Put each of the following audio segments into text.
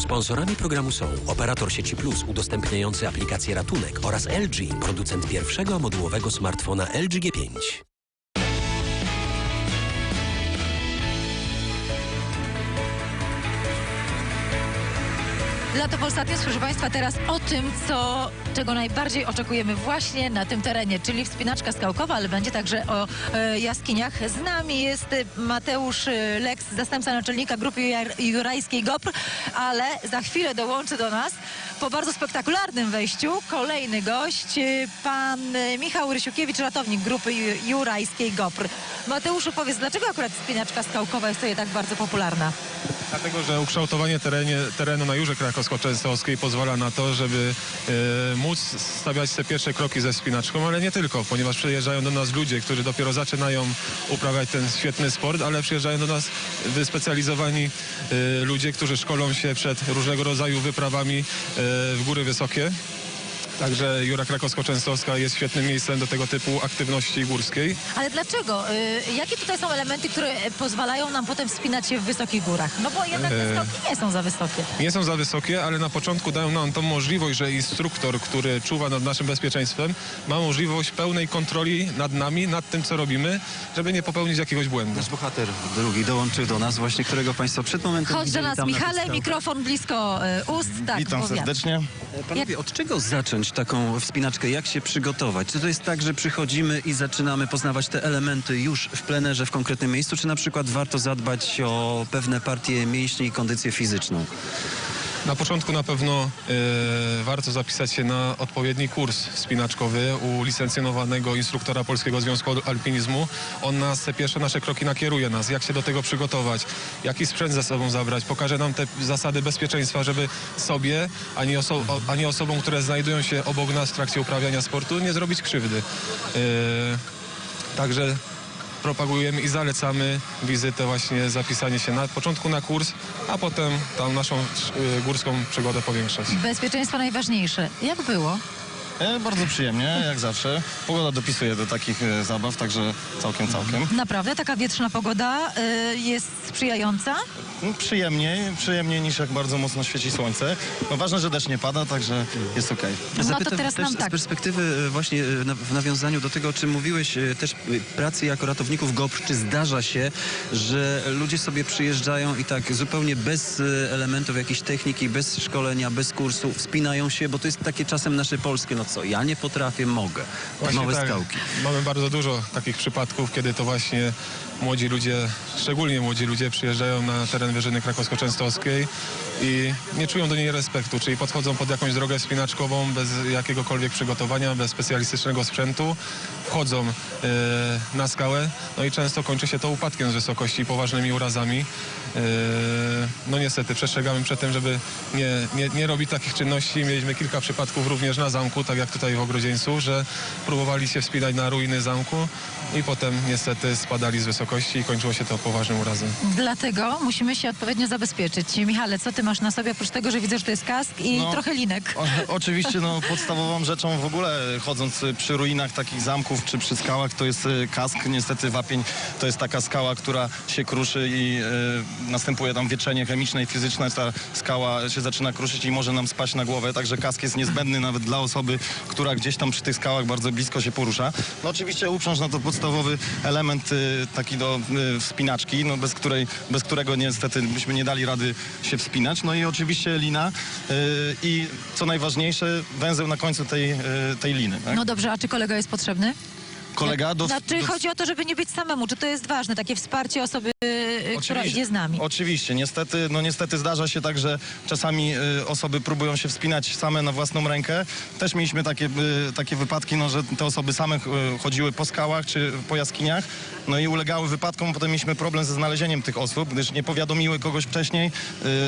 Sponsorami programu są operator sieci Plus udostępniający aplikację Ratunek oraz LG, producent pierwszego modułowego smartfona LG G5. Lato Polsat proszę Państwa, teraz o tym, co, czego najbardziej oczekujemy właśnie na tym terenie, czyli wspinaczka skałkowa, ale będzie także o e, jaskiniach. Z nami jest Mateusz e, Leks, zastępca naczelnika grupy jurajskiej GOPR, ale za chwilę dołączy do nas po bardzo spektakularnym wejściu kolejny gość, e, pan e, Michał Rysiukiewicz, ratownik grupy Ju- jurajskiej GOPR. Mateuszu, powiedz, dlaczego akurat wspinaczka skałkowa jest tutaj tak bardzo popularna? Dlatego, że ukształtowanie terenie, terenu na Jurze Krakowsko-Częstochowskiej pozwala na to, żeby e, móc stawiać te pierwsze kroki ze wspinaczką, ale nie tylko, ponieważ przyjeżdżają do nas ludzie, którzy dopiero zaczynają uprawiać ten świetny sport, ale przyjeżdżają do nas wyspecjalizowani e, ludzie, którzy szkolą się przed różnego rodzaju wyprawami e, w góry wysokie. Także Jura Krakowsko-Częstochowska jest świetnym miejscem do tego typu aktywności górskiej. Ale dlaczego? Y, jakie tutaj są elementy, które pozwalają nam potem wspinać się w wysokich górach? No bo jednak te E. skoki nie są za wysokie. Nie są za wysokie, ale na początku dają nam tą możliwość, że instruktor, który czuwa nad naszym bezpieczeństwem, ma możliwość pełnej kontroli nad nami, nad tym, co robimy, żeby nie popełnić jakiegoś błędu. Nasz bohater drugi dołączył do nas, właśnie którego Państwo przed momentem Chodź do nas, na Michale, skałkach. mikrofon blisko y, ust. Tak, Witam serdecznie. Panowie, od czego zacząć taką wspinaczkę? Jak się przygotować? Czy to jest tak, że przychodzimy i zaczynamy poznawać te elementy już w plenerze, w konkretnym miejscu, czy na przykład warto zadbać o pewne partie mięśni i kondycję fizyczną? Na początku na pewno e, warto zapisać się na odpowiedni kurs wspinaczkowy u licencjonowanego instruktora Polskiego Związku Alpinizmu. On nas, te pierwsze nasze kroki nakieruje nas, jak się do tego przygotować, jaki sprzęt ze sobą zabrać, pokaże nam te zasady bezpieczeństwa, żeby sobie, ani, oso ani osobom, które znajdują się obok nas w trakcie uprawiania sportu, nie zrobić krzywdy. E, Także propagujemy i zalecamy wizytę, właśnie zapisanie się na początku na kurs, a potem tam naszą y, górską przygodę powiększać. Bezpieczeństwo najważniejsze. Jak było? E, bardzo przyjemnie, jak zawsze. Pogoda dopisuje do takich e, zabaw, także całkiem, całkiem. Naprawdę taka wietrzna pogoda y, jest sprzyjająca? No, Przyjemniej, przyjemniej niż jak bardzo mocno świeci słońce. No ważne, że deszcz nie pada, także jest okej. No to Zapytam teraz też nam z tak. perspektywy e, właśnie e, w nawiązaniu do tego, o czym mówiłeś, e, też e, pracy jako ratowników GOPR, czy zdarza się, że ludzie sobie przyjeżdżają i tak zupełnie bez e, elementów jakiejś techniki, bez szkolenia, bez kursu, wspinają się, bo to jest takie czasem nasze polskie, no co, ja nie potrafię, mogę. Właśnie Małe tak. skałki. Mamy bardzo dużo takich przypadków, kiedy to właśnie młodzi ludzie, szczególnie młodzi ludzie przyjeżdżają na teren Wyżyny Krakowsko-Częstochowskiej i nie czują do niej respektu, czyli podchodzą pod jakąś drogę wspinaczkową bez jakiegokolwiek przygotowania, bez specjalistycznego sprzętu, wchodzą e, na skałę, no i często kończy się to upadkiem z wysokości i poważnymi urazami. E, no niestety przestrzegamy przed tym, żeby nie, nie, nie robić takich czynności. Mieliśmy kilka przypadków również na zamku, tak jak tutaj w Ogrodzieńcu, że próbowali się wspinać na ruiny zamku i potem niestety spadali z wysokości i kończyło się to poważnym urazem. Dlatego musimy się odpowiednio zabezpieczyć. Michale, co ty masz na sobie, oprócz tego, że widzę, że to jest kask i No. trochę linek? O, oczywiście no, podstawową rzeczą w ogóle chodząc przy ruinach takich zamków czy przy skałach to jest y, kask. Niestety wapień to jest taka skała, która się kruszy i y, następuje tam wietrzenie chemiczne i fizyczne. Ta skała się zaczyna kruszyć i może nam spaść na głowę, także kask jest niezbędny nawet dla osoby, która gdzieś tam przy tych skałach bardzo blisko się porusza. No oczywiście uprząż na to podstawowy element y, taki do y, wspinaczki, no, bez, której, bez którego niestety byśmy nie dali rady się wspinać. No i oczywiście lina y, i co najważniejsze węzeł na końcu tej, tej liny. Tak? No dobrze, a czy kolega jest potrzebny? Kolega do, Znaczy do, chodzi o to, żeby nie być samemu. Czy to jest ważne, takie wsparcie osoby, y, która Oczywiście. idzie z nami? Oczywiście, niestety, no niestety zdarza się tak, że czasami y, osoby próbują się wspinać same na własną rękę. Też mieliśmy takie, y, takie wypadki, no, że te osoby same y, chodziły po skałach czy po jaskiniach, no i ulegały wypadkom. Potem mieliśmy problem ze znalezieniem tych osób, gdyż nie powiadomiły kogoś wcześniej,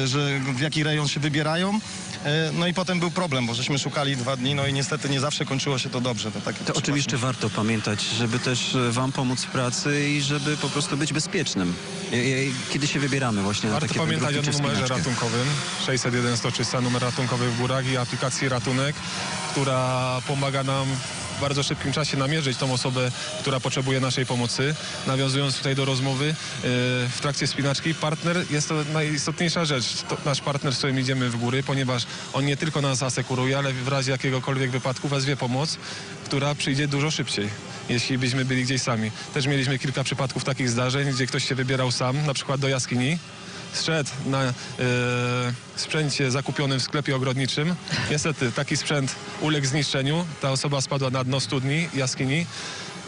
y, że w jaki rejon się wybierają. Y, no i potem był problem, bo żeśmy szukali dwa dni, no i niestety nie zawsze kończyło się to dobrze. To, takie To o czym jeszcze warto pamiętać, żeby też e, Wam pomóc w pracy i żeby po prostu być bezpiecznym, kiedy się wybieramy właśnie na Warto takie pamiętać o numerze ratunkowym. 601 103 numer ratunkowy w górach i aplikacji Ratunek, która pomaga nam bardzo szybkim czasie namierzyć tą osobę, która potrzebuje naszej pomocy. Nawiązując tutaj do rozmowy, e, w trakcie spinaczki partner jest to najistotniejsza rzecz. To nasz partner, z którym idziemy w góry, ponieważ on nie tylko nas asekuruje, ale w razie jakiegokolwiek wypadku wezwie pomoc, która przyjdzie dużo szybciej, jeśli byśmy byli gdzieś sami. Też mieliśmy kilka przypadków takich zdarzeń, gdzie ktoś się wybierał sam, na przykład do jaskini, zszedł na e, sprzęcie zakupionym w sklepie ogrodniczym. Niestety taki sprzęt uległ zniszczeniu. Ta osoba spadła na dno studni, jaskini.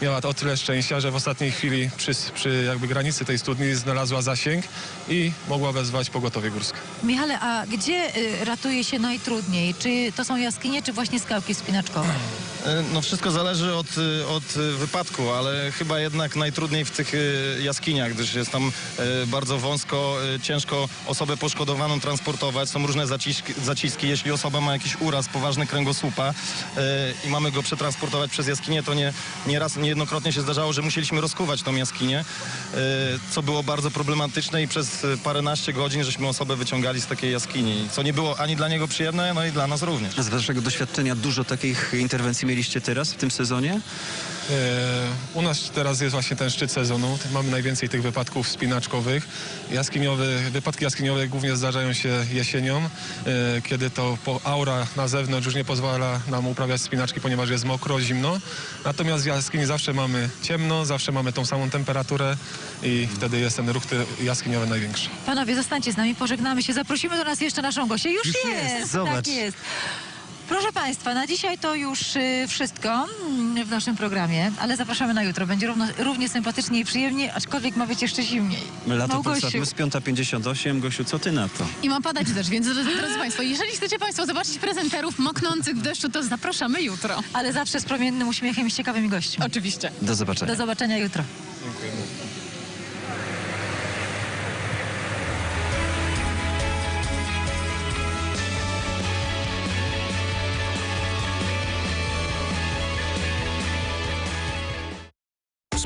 Miała o tyle szczęścia, że w ostatniej chwili przy, przy jakby granicy tej studni znalazła zasięg i mogła wezwać pogotowie górskie. Michale, a gdzie y, ratuje się najtrudniej? Czy to są jaskinie, czy właśnie skałki wspinaczkowe? E, No wszystko zależy od, y, od y, wypadku, ale chyba jednak najtrudniej w tych y, jaskiniach, gdyż jest tam y, bardzo wąsko, y, ciężko osobę poszkodowaną transportować, są różne zaciski, zaciski. jeśli osoba ma jakiś uraz poważny kręgosłupa i mamy go przetransportować przez jaskinię, to nie, nieraz, niejednokrotnie się zdarzało, że musieliśmy rozkuwać tą jaskinię, co było bardzo problematyczne i przez paręnaście godzin żeśmy osobę wyciągali z takiej jaskini, co nie było ani dla niego przyjemne, no i dla nas również. Z waszego doświadczenia dużo takich interwencji mieliście teraz w tym sezonie? E, U nas teraz jest właśnie ten szczyt sezonu. Mamy najwięcej tych wypadków spinaczkowych. Jaskiniowe, wypadki jaskiniowe głównie zdarzają się jesienią, e, kiedy to po aura na zewnątrz już nie pozwala nam uprawiać spinaczki, ponieważ jest mokro, zimno. Natomiast w jaskini zawsze mamy ciemno, zawsze mamy tą samą temperaturę i wtedy jest ten ruch jaskiniowy największy. Panowie, zostańcie z nami, pożegnamy się. Zaprosimy do nas jeszcze naszą gościę. Już, Już jest, jest, zobacz. Tak jest. Proszę Państwa, na dzisiaj to już y, wszystko mm, w naszym programie, ale zapraszamy na jutro. Będzie równo, równie sympatycznie i przyjemnie, aczkolwiek ma być jeszcze zimniej. Lato Małgosiu. Plus 5.58. Gosiu, co ty na to? I ma padać deszcz, więc drodzy, Państwo, jeżeli chcecie Państwo zobaczyć prezenterów moknących w deszczu, to zapraszamy jutro. Ale zawsze z promiennym uśmiechem i z ciekawymi gośćmi. Oczywiście. Do zobaczenia. Do zobaczenia jutro.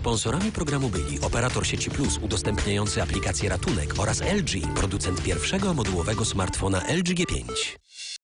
Sponsorami programu byli operator sieci Plus udostępniający aplikację Ratunek oraz LG, producent pierwszego modułowego smartfona LG G5.